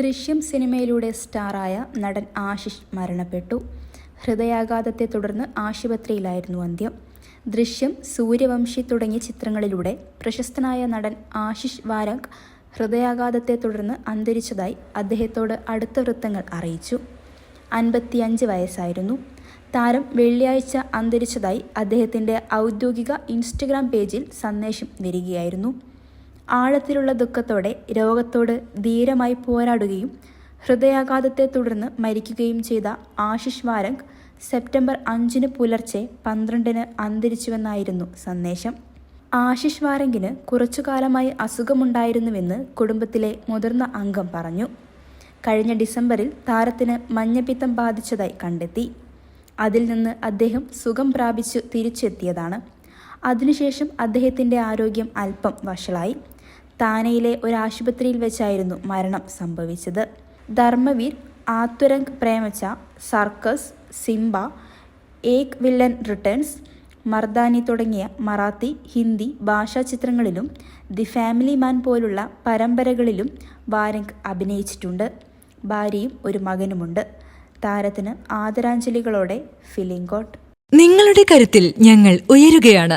ദൃശ്യം സിനിമയിലൂടെ സ്റ്റാറായ നടൻ ആശിഷ് മരണപ്പെട്ടു. ഹൃദയാഘാതത്തെ തുടർന്ന് ആശുപത്രിയിലായിരുന്നു അന്ത്യം. ദൃശ്യം സൂര്യവംശി തുടങ്ങിയ ചിത്രങ്ങളിലൂടെ പ്രശസ്തനായ നടൻ ആശിഷ് വാരക് ഹൃദയാഘാതത്തെ തുടർന്ന് അന്തരിച്ചതായി അദ്ദേഹത്തോട് അടുത്ത വൃത്തങ്ങൾ അറിയിച്ചു. അൻപത്തിയഞ്ച് വയസ്സായിരുന്നു. താരം വെള്ളിയാഴ്ച അന്തരിച്ചതായി അദ്ദേഹത്തിന്റെ ഔദ്യോഗിക ഇൻസ്റ്റഗ്രാം പേജിൽ സന്ദേശം വരികയായിരുന്നു. ആഴത്തിലുള്ള ദുഃഖത്തോടെ രോഗത്തോട് ധീരമായി പോരാടുകയും ഹൃദയാഘാതത്തെ തുടർന്ന് മരിക്കുകയും ചെയ്ത ആശിഷ് വാരംഗ് സെപ്റ്റംബർ അഞ്ചിന് പുലർച്ചെ പന്ത്രണ്ടിന് അന്തരിച്ചുവെന്നായിരുന്നു സന്ദേശം. ആശിഷ് വാരങ്കിന് കുറച്ചുകാലമായി അസുഖമുണ്ടായിരുന്നുവെന്ന് കുടുംബത്തിലെ മുതിർന്ന അംഗം പറഞ്ഞു. കഴിഞ്ഞ ഡിസംബറിൽ താരത്തിന് മഞ്ഞപ്പിത്തം ബാധിച്ചതായി കണ്ടെത്തി. അതിൽ നിന്ന് അദ്ദേഹം സുഖം പ്രാപിച്ചു തിരിച്ചെത്തിയതാണ്. അതിനുശേഷം അദ്ദേഹത്തിന്റെ ആരോഗ്യം അല്പം വഷളായി. താനയിലെ ഒരു ആശുപത്രിയിൽ വെച്ചായിരുന്നു മരണം സംഭവിച്ചത്. ധർമ്മവീർ ആത്തുരംഗ് പ്രേമച്ച circus Simmba Ek villain returns Mardaani തുടങ്ങിയ മറാത്തി ഹിന്ദി ഭാഷാ ചിത്രങ്ങളിലും ദി ഫാമിലി മാൻ പോലുള്ള പരമ്പരകളിലും വാരംഗ് അഭിനയിച്ചിട്ടുണ്ട്. ഭാര്യയും ഒരു മകനുമുണ്ട്. താരത്തിന് ആദരാഞ്ജലികളോടെ ഫിലിംഗോട്ട് നിങ്ങളുടെ കരുത്തിൽ ഞങ്ങൾ ഉയരുകയാണ്.